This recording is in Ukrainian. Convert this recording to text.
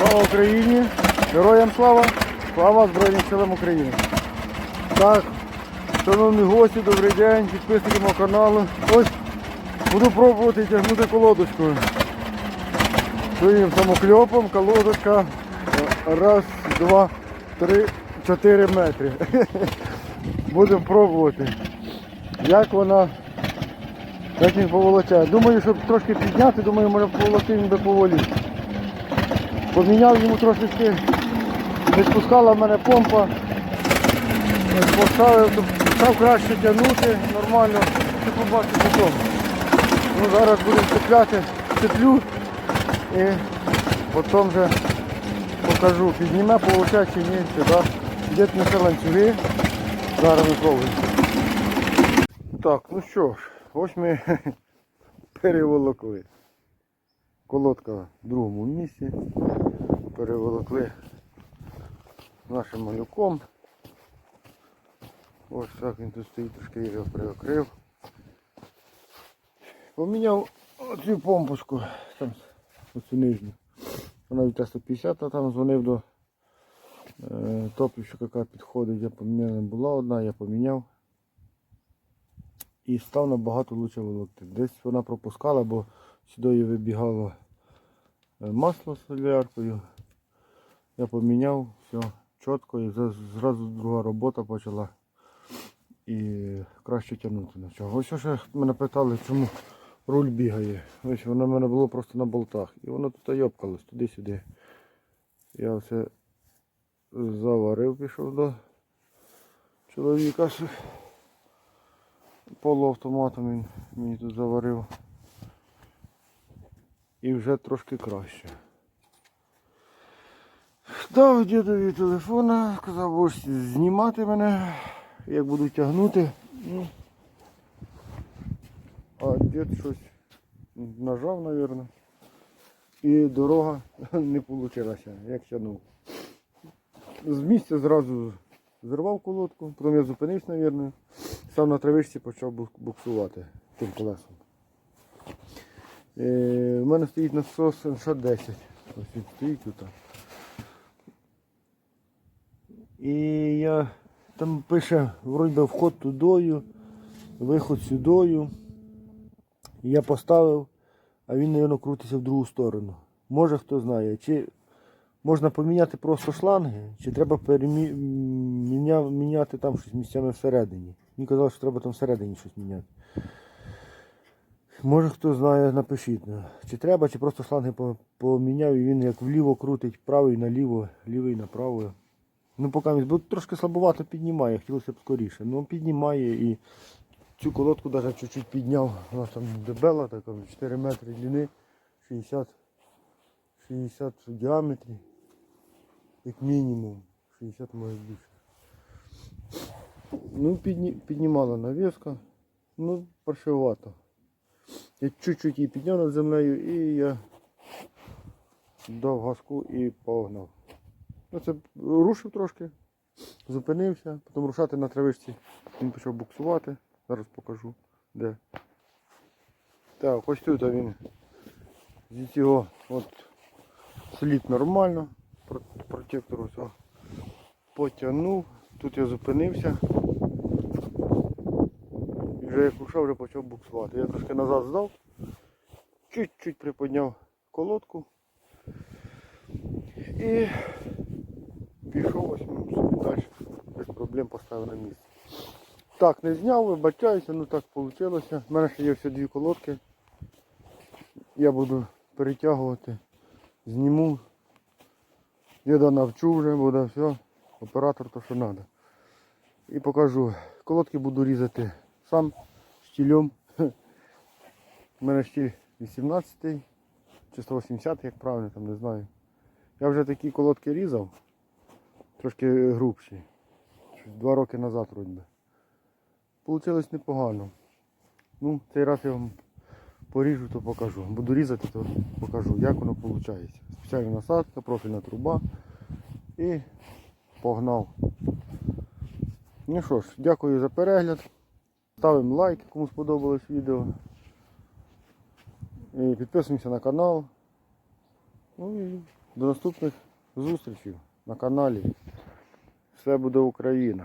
Слава Україні! Героям слава! Слава Збройним силам України! Так, шановні гості, добрий день, підписники мого каналу. Ось буду пробувати тягнути колодочкою. Своїм самокльопом колодочка. Раз, два, три, чотири метри. Будемо пробувати. Як вона, як він поволочає. Думаю, щоб трошки підняти, думаю, може поволоти він би поволів. Поміняв йому трошечки, не спускала в мене помпа. Поставив, став краще тягнути нормально, щоб побачити потім. Ну, зараз будемо цепляти, цеплю і потім вже покажу, підніме получать чи ні, чи так. Де несе ланцюги. Зараз ми. Так, ну що ж, ось ми переволокли. Колодка в другому місці. Переволокли нашим малюком. Ось так він тут стоїть, трошки його приокрив. Поміняв оцю помпочку, там оцю нижню. Вона від Т-150, а там дзвонив до е, топливщика, яка підходить. Я поміняв, була одна, я поміняв. І став набагато лучше волокти. Десь вона пропускала, бо сюди вибігало е, масло з соляркою. Я поміняв, все чітко і зразу друга робота почала і краще тягнути почав. Ось ще мене питали, чому руль бігає. Ось воно в мене було просто на болтах. І воно тут йопкалось туди-сюди. Я все заварив, пішов до чоловіка полуавтоматом він мені тут заварив. І вже трошки краще. Дав дідові телефона, сказав, будеш знімати мене, як буду тягнути. Ну, а дід щось нажав, мабуть. І дорога не вийшла, як тягнув. З місця зразу зірвав колодку, потім я зупинився, мабуть. Сам на травичці почав буксувати тим колесом. Е, У мене стоїть насос НШ-10. Ось він стоїть тут. І я там пише вроді вход тудою, виход сюдою. Я поставив, а він, мабуть, крутиться в другу сторону. Може хто знає, чи можна поміняти просто шланги, чи треба перемі... міня... міняти там щось місцями всередині. Мені казали, що треба там всередині щось міняти. Може хто знає, напишіть. ну, Чи треба, чи просто шланги по- поміняв і він як вліво крутить, правий наліво, лівий направо. Ну поки він трошки слабовато піднімає, хотілося б скоріше. Ну піднімає і цю колодку навіть чуть-чуть підняв. Вона там дебела, така 4 метри длини, 60, 60 в діаметрі. Як мінімум. 60 може більше. Ну, підні, піднімала навіска. Ну, паршивато. Я чуть-чуть її підняв над землею і я дав газку і погнав. Ну, це рушив трошки, зупинився, потім рушати на травичці. Він почав буксувати. Зараз покажу де. Так, ось тут він зі цього от слід нормально. Ось о, потягнув. Тут я зупинився. І вже як рушав, вже почав буксувати. Я трошки назад здав, чуть-чуть приподняв колодку. І пішов ось ну, далі. Без проблем поставив на місце. Так, не зняв, вибачаюся, ну так вийшло. У мене ще є всі дві колодки. Я буду перетягувати, зніму. Діда навчу вже, буде все. Оператор то що треба. І покажу. Колодки буду різати сам штілем. У мене штіль 18 чи 180, як правильно, там не знаю. Я вже такі колодки різав, трошки грубші. Два роки назад вроді. Получилось непогано. Ну, цей раз я вам поріжу, то покажу. Буду різати, то покажу, як воно виходить. Спеціальна насадка, профільна труба і погнав. Ну що ж, дякую за перегляд. Ставимо лайк, кому сподобалось відео. І підписуємося на канал. Ну і До наступних зустрічей на каналі. Все буде Україна.